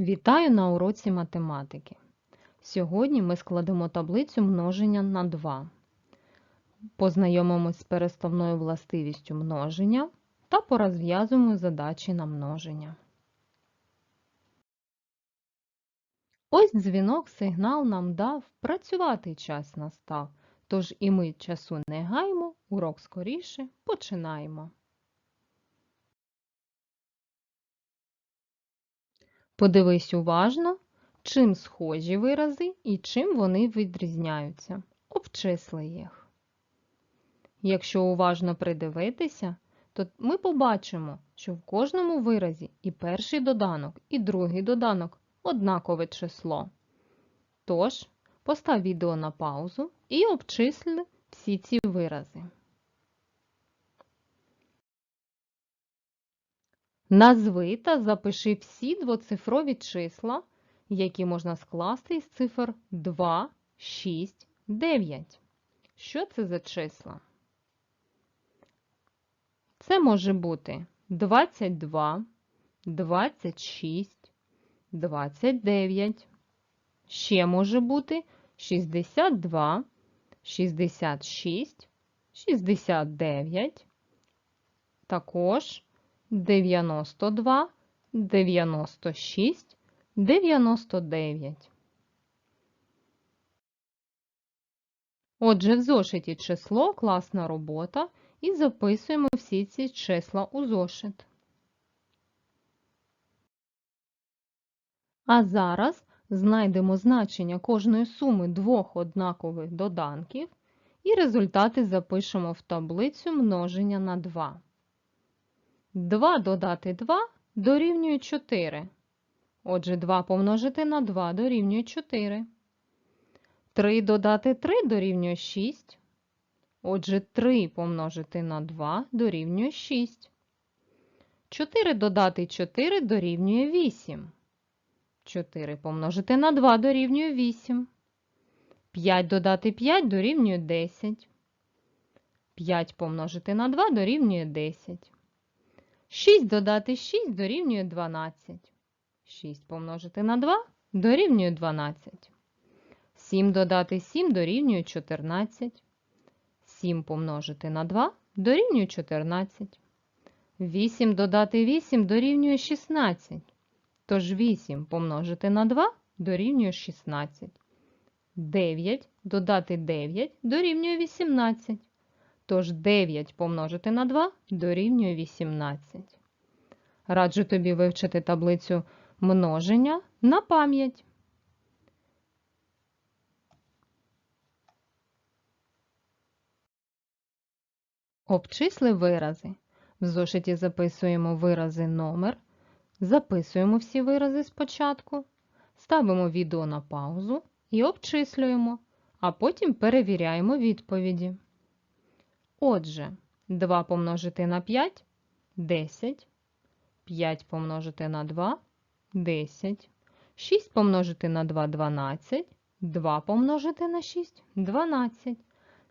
Вітаю на уроці математики. Сьогодні ми складемо таблицю множення на 2. Познайомимось з переставною властивістю множення та порозв'язуємо задачі на множення. Ось дзвінок сигнал нам дав, працювати час настав. Тож і ми часу не гаймо, урок скоріше починаємо. Подивись уважно, чим схожі вирази і чим вони відрізняються. Обчисли їх. Якщо уважно придивитися, то ми побачимо, що в кожному виразі і перший доданок, і другий доданок однакове число. Тож, постав відео на паузу і обчисли всі ці вирази. Назви та запиши всі двоцифрові числа, які можна скласти із цифр 2, 6, 9. Що це за числа? Це може бути 22, 26, 29. Ще може бути 62, 66, 69. Також 92, 96, 99. Отже, в зошиті число класна робота і записуємо всі ці числа у зошит. А зараз знайдемо значення кожної суми двох однакових доданків і результати запишемо в таблицю множення на 2. 2 додати 2 дорівнює 4. Отже, 2 помножити на 2 дорівнює 4. 3 додати 3 дорівнює 6. Отже, 3 помножити на 2 дорівнює 6. 4 додати 4 дорівнює 8. 4 помножити на 2 дорівнює 8. 5 додати 5 дорівнює 10. 5 помножити на 2 дорівнює 10. 6 додати 6 дорівнює 12. 6 помножити на 2 дорівнює 12. 7 додати 7 дорівнює 14. 7 помножити на 2 дорівнює 14. 8 додати 8 дорівнює 16. Тож 8 помножити на 2 дорівнює 16. 9 додати 9 дорівнює 18. Тож 9 помножити на 2 дорівнює 18. Раджу тобі вивчити таблицю множення на пам'ять. Обчисли вирази. В зошиті записуємо вирази номер. Записуємо всі вирази спочатку. Ставимо відео на паузу і обчислюємо, а потім перевіряємо відповіді. Отже, 2 помножити на 5 10. 5 помножити на 2 10. 6 помножити на 2 12. 2 помножити на 6 12.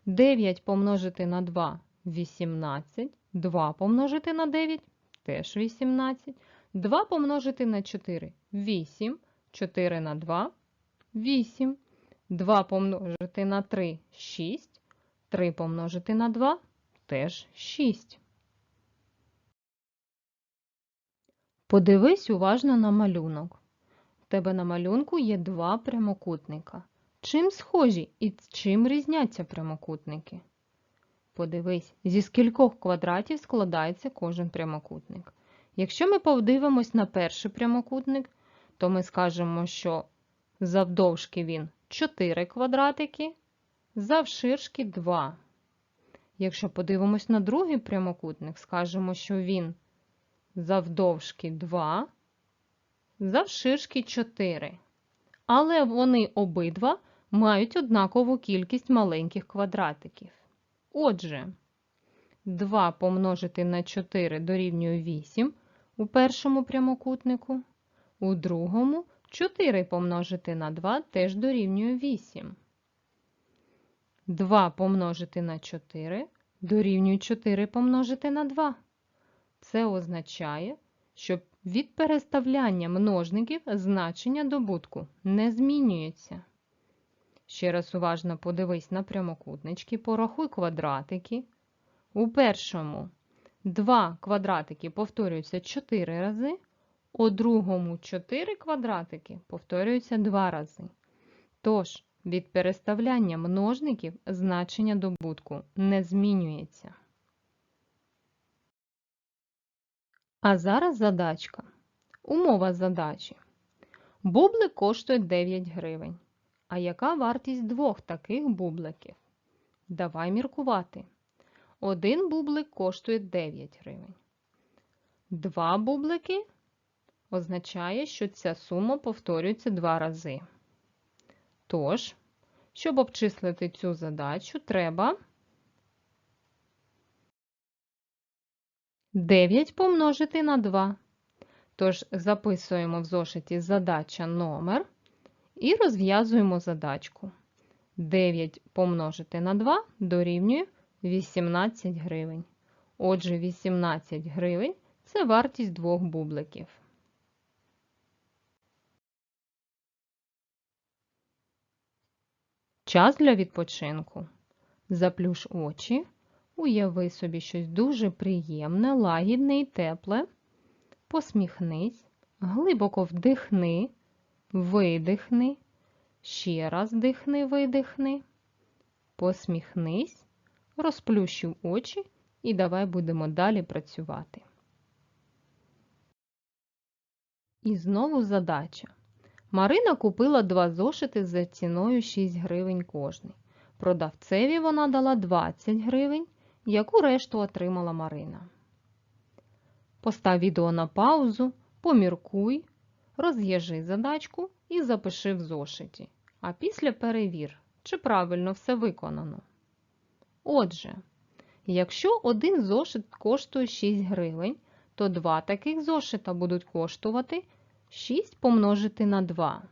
9 помножити на 2 18. 2 помножити на 9 теж 18. 2 помножити на 4 8. 4 на 2 8. 2 помножити на 3 6. 3 помножити на 2 теж 6. Подивись уважно на малюнок. У тебе на малюнку є два прямокутника. Чим схожі і чим різняться прямокутники? Подивись, зі скількох квадратів складається кожен прямокутник. Якщо ми подивимось на перший прямокутник, то ми скажемо, що завдовжки він 4 квадратики, завширшки 2. Якщо подивимось на другий прямокутник, скажемо, що він завдовжки 2, завширшки 4. Але вони обидва мають однакову кількість маленьких квадратиків. Отже, 2 помножити на 4 дорівнює 8 у першому прямокутнику, у другому 4 помножити на 2 теж дорівнює 8. 2 помножити на 4 дорівнює 4 помножити на 2. Це означає, що від переставляння множників значення добутку не змінюється. Ще раз уважно подивись на прямокутнички, порахуй квадратики. У першому два квадратики повторюються 4 рази, у другому 4 квадратики повторюються 2 рази. Тож, від переставляння множників значення добутку не змінюється. А зараз задачка. Умова задачі. Бублик коштує 9 гривень. А яка вартість двох таких бубликів? Давай міркувати. Один бублик коштує 9 гривень. Два бублики означає, що ця сума повторюється два рази. Тож, щоб обчислити цю задачу, треба 9 помножити на 2. Тож записуємо в зошиті задача номер і розв'язуємо задачку. 9 помножити на 2 дорівнює 18 гривень. Отже, 18 гривень це вартість двох бубликів. Час для відпочинку. Заплюш очі. Уяви собі щось дуже приємне, лагідне і тепле. Посміхнись, глибоко вдихни, видихни, ще раз дихни, видихни, посміхнись, розплющив очі і давай будемо далі працювати. І знову задача. Марина купила два зошити за ціною 6 гривень кожний. Продавцеві вона дала 20 гривень, яку решту отримала Марина. Постав відео на паузу, поміркуй, розв'яжи задачку і запиши в зошиті. А після перевір, чи правильно все виконано. Отже, якщо один зошит коштує 6 гривень, то два таких зошита будуть коштувати 6 помножити на 2.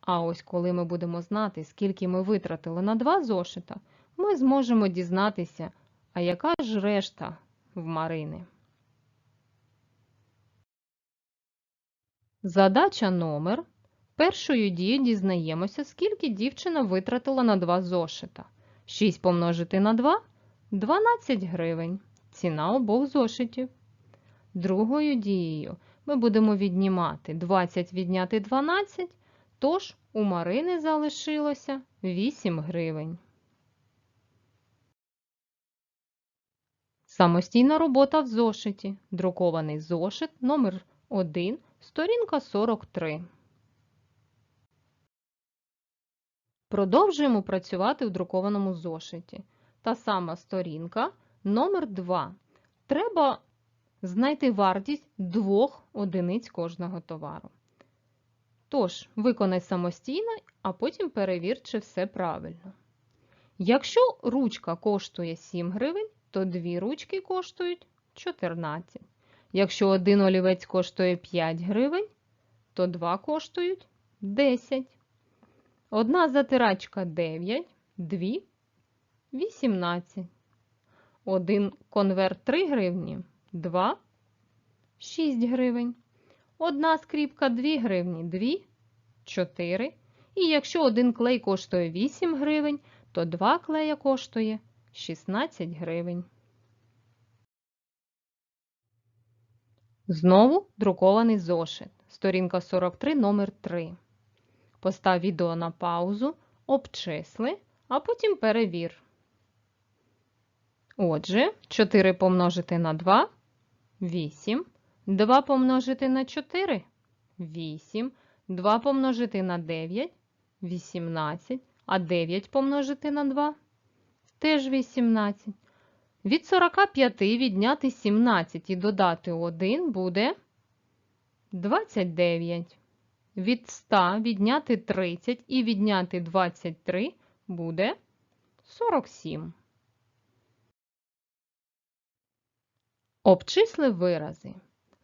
А ось коли ми будемо знати, скільки ми витратили на два зошита, ми зможемо дізнатися, а яка ж решта в Марини. Задача номер. Першою дією дізнаємося, скільки дівчина витратила на два зошита. 6 помножити на 2 12 гривень. Ціна обох зошитів. Другою дією ми будемо віднімати 20 відняти 12, тож у Марини залишилося 8 гривень. Самостійна робота в зошиті. Друкований зошит номер 1 сторінка 43. Продовжуємо працювати в друкованому зошиті. Та сама сторінка номер 2. Треба знайти вартість двох одиниць кожного товару. Тож, виконай самостійно, а потім перевір, чи все правильно. Якщо ручка коштує 7 гривень, то дві ручки коштують 14. Якщо один олівець коштує 5 гривень, то два коштують 10. Одна затирачка 9, дві 18. Один конверт 3 гривні, 2 6 гривень. Одна скріпка 2 гривні, 2 4. І якщо один клей коштує 8 гривень, то два клея коштує 16 гривень. Знову друкований зошит. Сторінка 43, номер 3. Постав відео на паузу, обчисли, а потім перевір. Отже, 4 помножити на 2 8. 2 помножити на 4 8. 2 помножити на 9 18. А 9 помножити на 2 теж 18. Від 45 відняти 17 і додати 1 буде 29. Від 100 відняти 30 і відняти 23 буде 47. Обчисли вирази.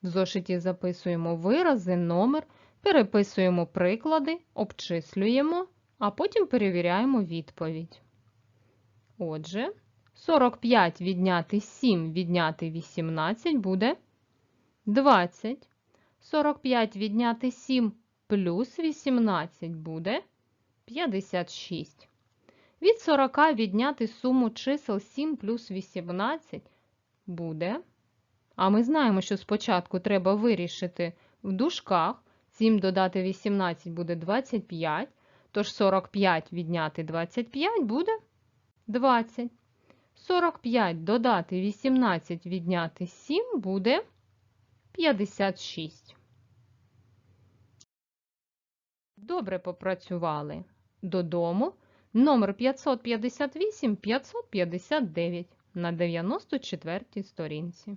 В зошиті записуємо вирази, номер, переписуємо приклади, обчислюємо, а потім перевіряємо відповідь. Отже, 45 відняти 7 відняти 18 буде 20. 45 відняти 7 плюс 18 буде 56. Від 40 відняти суму чисел 7 плюс 18 буде. А ми знаємо, що спочатку треба вирішити в дужках. 7 додати 18 буде 25. Тож 45 відняти 25 буде 20. 45 додати 18 відняти 7 буде 56. Добре попрацювали. Додому номер 558 559 на 94 сторінці.